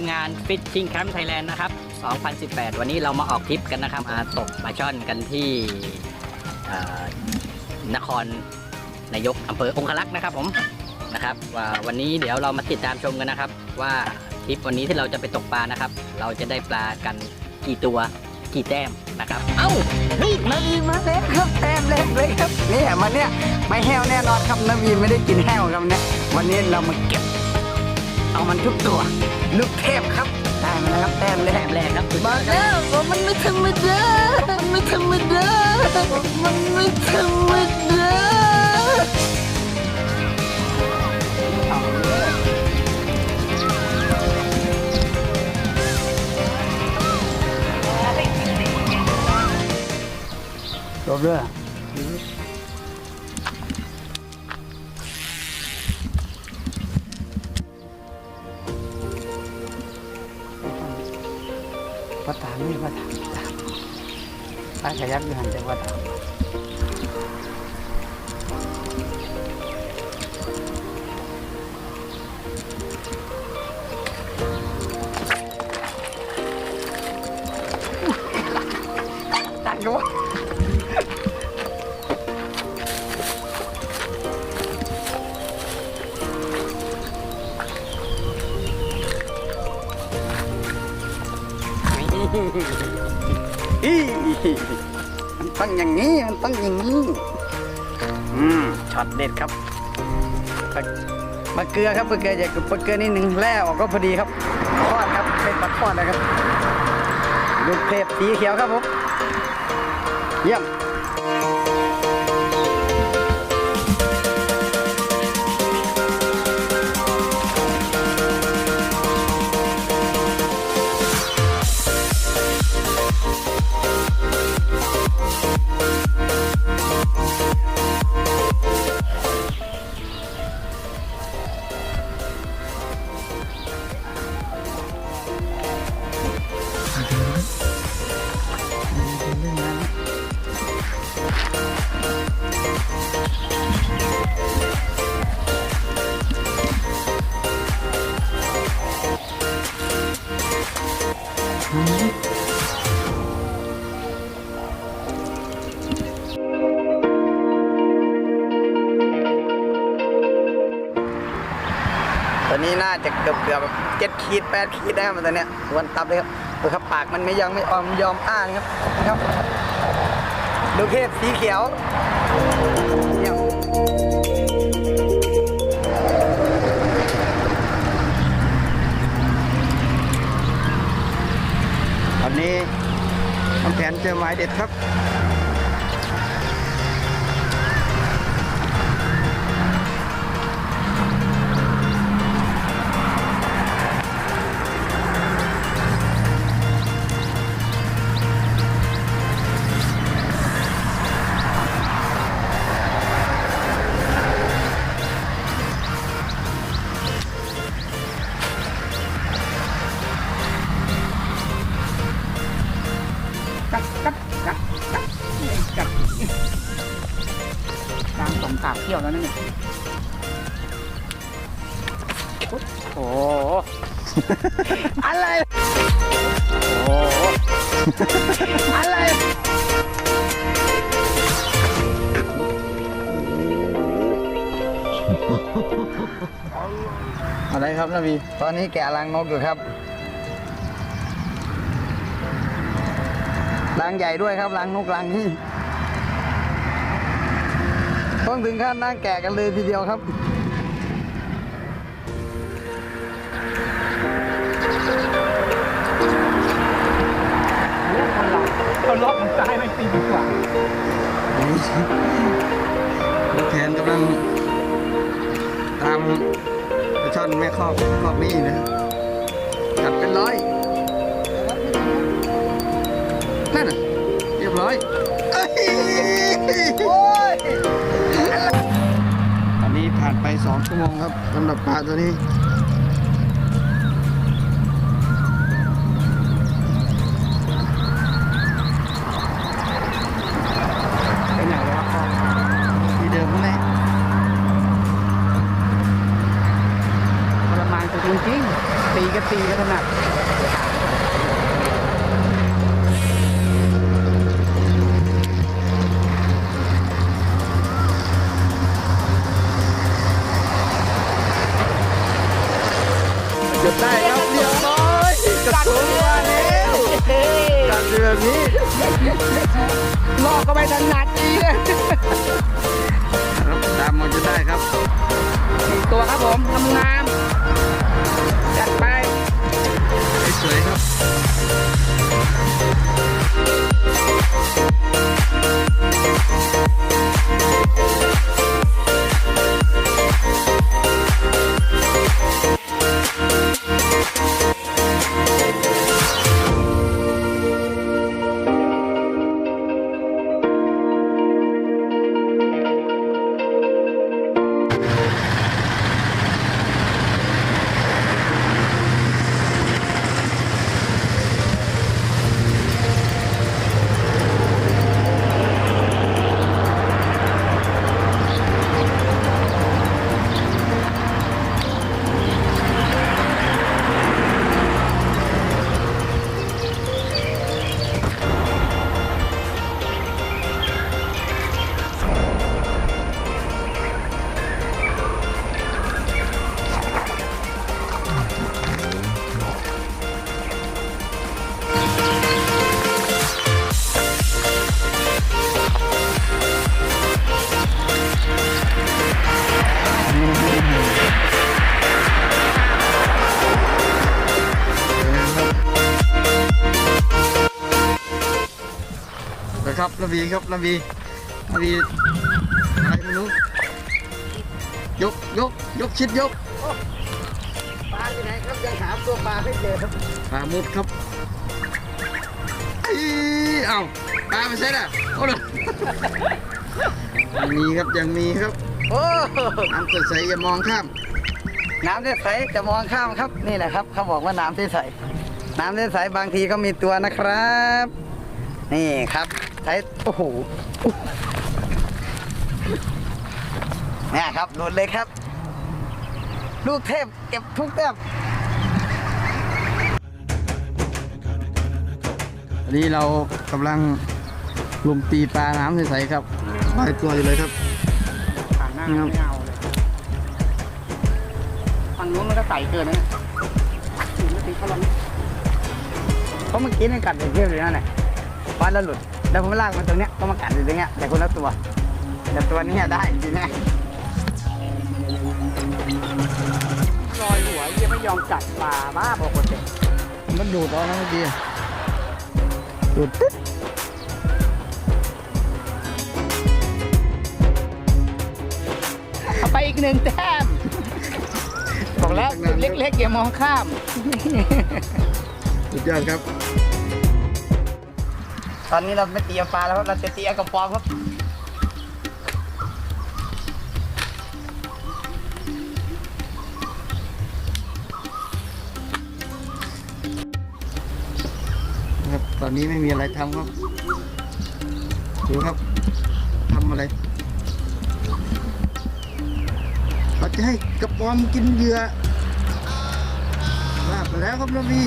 มงาน Fishing Camp Thailand นะครับ 2018 วันนี้เรามาออกทริปกันนะครับมาตกปลาช่อนกันที่นครนายกอำเภอองคลักษ์นะครับผมนะครับว่าวันนี้เดี๋ยวเรามาติดตามชมกันนะครับ ว่าทริปวันนี้ที่เราจะไปตกปลานะครับ เราจะได้ปลากันกี่ตัวกี่แต้มนะครับ เอ้าเฮ้ยนาวีมาแล้วครับแต้มแรกเลยครับนี่มันเนี่ยไม่แห้วแน่นอนครับนาวีไม่ได้กินแห้วครับเนี่ยวันนี้เรามาเก็บเอามันทุกตัว ลูกเทพครับได้มาแล้วครับแต้มแรแต้กมแรกครับบอกแล้วว่ามันไม่ธรรมดามันไม่ธรรมดามันไม่ธรรมดาจบเลย มันต้องอย่างนี้ มันต้องอย่างนี้ อืมช็อตเด็ดครับปลาปลาเกลือครับปลาเกลืออย่าปลาเกลือนิดหนึ่งแล่ออกก็พอดีครับทอดครับเป็นปลาทอดนะครับลูกเทพสีเขียวครับผมเยี่ยม ตอนนี้น่าจะเกือบเกือบเจ็ดขีดแปดขีดได้ครับตอนเนี้ยวันตับเลยครับดูครับปากมันไม่ยังไม่ออมยอมอ้านะครับนะครับดูเทพสีเขียว เจอหมายเด็ดครับ อะไรครับนาวีตอนนี้แกะรังนกอยู่ครับรังใหญ่ด้วยครับรังนกรังนี่ต้องถึงขั้นนั่งแกะกันเลยทีเดียวครับเขาล็อกมันซ้ายไม่ตีดีกว่าลูกแทนกำลังตามปลา ช่อนแม่ครอบครอบนี้นะครับจัดเป็นร้อยนั่นน่ะเรียบร้อยเอ้ยตอนนี้ผ่านไปสองชั่วโมงครับสำหรับปลาตัวนี้ แบบนี้ลอกก็ไม่ถนัดอีกครับตามมันจะได้ครับสี่ตัวครับผมทำงามจัดไปสวยๆครับ ครับระบีครับระบีระบีอะไรไม่รู้ยกยกยกชิดยกปลาอยู่ไหนครับยังหาตัวปลาไม่เจอครับปลาหมุดครับอีเอ้าปลาไม่ใช่น่ะโอ้โหยังมีครับยังมีครับโอ้น้ำใสๆอย่ามองข้าม น้ำใสๆจะมองข้ามครับนี่แหละครับ เขาบอกว่าน้ำใสๆน้ำใสๆบางทีก็มีตัวนะครับ นี่ครับ ใช้โอ้โหเนี่ยครับหลุดเลยครับ ลูกเทพเก็บทุกแต้มอันนี้เรากำลังลุมตีปลาน้ำใสๆครับลอยตัวอยู่เลยครับผ่านหน้าไม่เอาเลยฝั่งนู้นมันก็ใสเกินนะถึงไม่ติดเขาลองเพราะเมื่อกี้นี่กัดเด็กเพื่อนเลยนั่นแหละฟันแล้วหลุด แล้วผมลากมันตรงเนี้ยก็มากัดอยู่ตรงเนี้ยแต่คนละตัว แต่ตัวนี้ได้จริงๆนะลอยหัวยังไม่ยอมกัดปลาบ้าบอคนเด็กมันดูดเอานะเมื่อกี้ดูดปึ๊บเอาไปอีกหนึ่งแต้มบอกแล้วจุดเล็กๆอย่ามองข้าม สุดยอดครับ ตอนนี้เราไม่เตีปลาแล้วครับเราจะเตีกระปอมครับครับตอนนี้ไม่มีอะไรทำครับดูครับทำอะไรเราจะให้กระปอมกินเหยื่อลาบไปแล้วครับระบี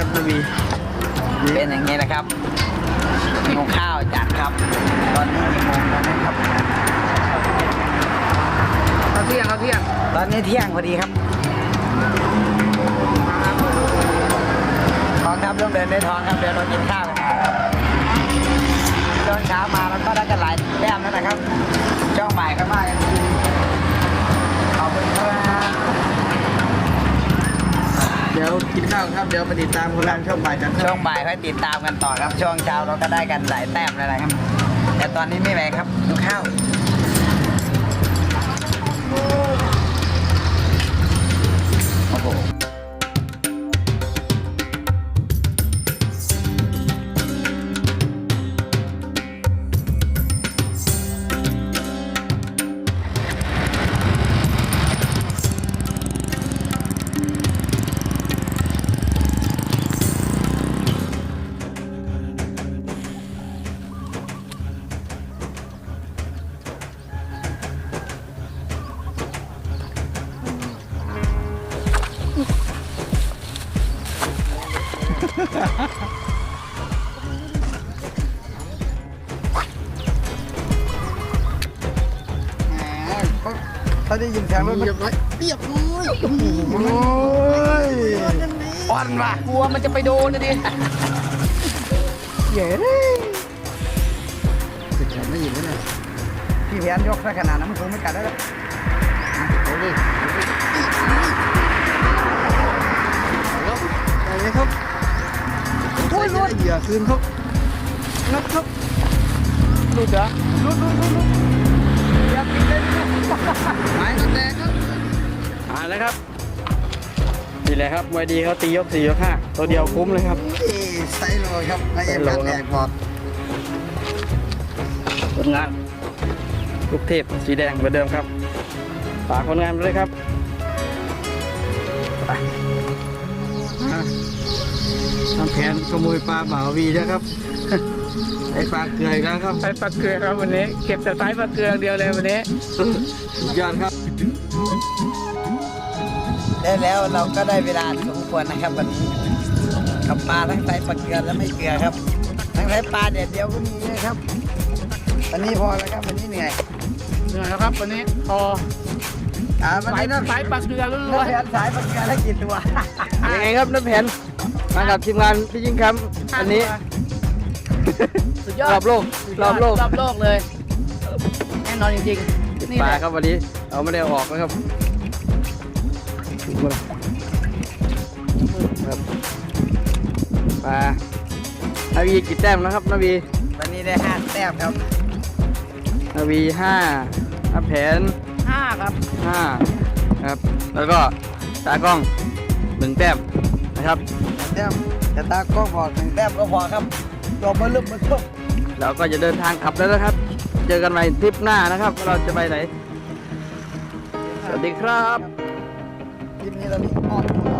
ครับระบีเป็นอย่างนี้นะครับหิวข้าวจัดครับ ตอนนี้กี่โมงแล้วนะครับเขาเที่ยงเขาเที่ยง ตอนนี้เที่ยงพอดีครับท้องครับเริ่มเดินได้ท้องครับเดินเรากินข้าวกันครับช่วงเช้ามามันก็ได้กันหลายแต้มแล้วนะครับช่วงบ่ายก็มากันทีขอบคุณครับ เดี๋ยวกินข้าวครับ เดี๋ยวไปติดตามผลงานช่วงบ่ายกันคช่รัวบงบ่ายค่อยติดตามกันต่อครับช่วงเช้าเราก็ได้กันหลายแต้มแล้วนะครับ แต่ตอนนี้ไม่ไหวครับดูข้าว โาได้ยินเสียงรถมันเรียบร้อยเรียบร้อยโอ้ยอ่อนว่ะกลัวมันจะไปโดนนะดิเย้จะแขนไม่ยินแล้วเนี่ยพี่แผนยกซะขนาดนั้นมันคงไม่กัดได้แล้วเอาเลยไปเลยครับโอ้ยรถเหยื่อคืนครับนับครับหลุดเหรอลุดลุดลุดลุดอย่าปิดเลย หายแตกครับอ่าแล้วครับนี่แหละครับมวยดีเขาตียกสี่ยกห้าตัวเดียวคุ้มเลยครับนี่ไซโลครับนายเอ็มไซโลพันครับแอกบอกผลงานลูกเทพสีแดงเหมือนเดิมครับฝากผลงานไปเลยครับทำแผนขโมยปลาบ่าววีนะครับ ไอ้ปลาเกลืออีกแล้วครับไปปลาเกลือครับวันนี้ เก็บแต่ไซส์ปลาเกลือเดียวเลยวันนี้ สุดยอดครับได้แล้วเราก็ได้เวลาสมควรนะครับวันนี้กับปลาทั้งไซปลาเกลือและไม่เกลือครับ ทั้งไซปลาเด็ดเดียวก็มีนะครับวันนี้พอแล้วครับวันนี้เหนื่อยเหนื่อยแล้วครับวันนี้พออ่าวันไซนี้ส์นะไซส์ปลาเกลือล้นัวกนแผนสายปลาเกลือและกี่ตัวๆยังไงครับน้ำแผนมากับทีมงานพี่ยิ่งคำอันนี้ สุดยอดรอบโลกรอบโลกรอบโลกเลย แน่นอนจริงๆ นี่ปแหลาละครับวันนี้เอาไม่ได้เอาออกนะครับครับปลานาวีกี่แต้มนะครับนาวีวันนี้ได้ห้าแต้มครับนาวีห้าอัพแผนห้าครับ ห้าครับ แล้วก็ตากล้องหนึ่งแต้มนะครับ แต้มแต่ตากล้องบอกหนึ่งแต้มก็พอครับตัวมันลึกมันทุก เราก็จะเดินทางกลับแล้วนะครับ เจอกันใหม่ทริปหน้านะครับว่าเราจะไปไหน สวัสดีครับ คลิปนี้เรามีออนครับ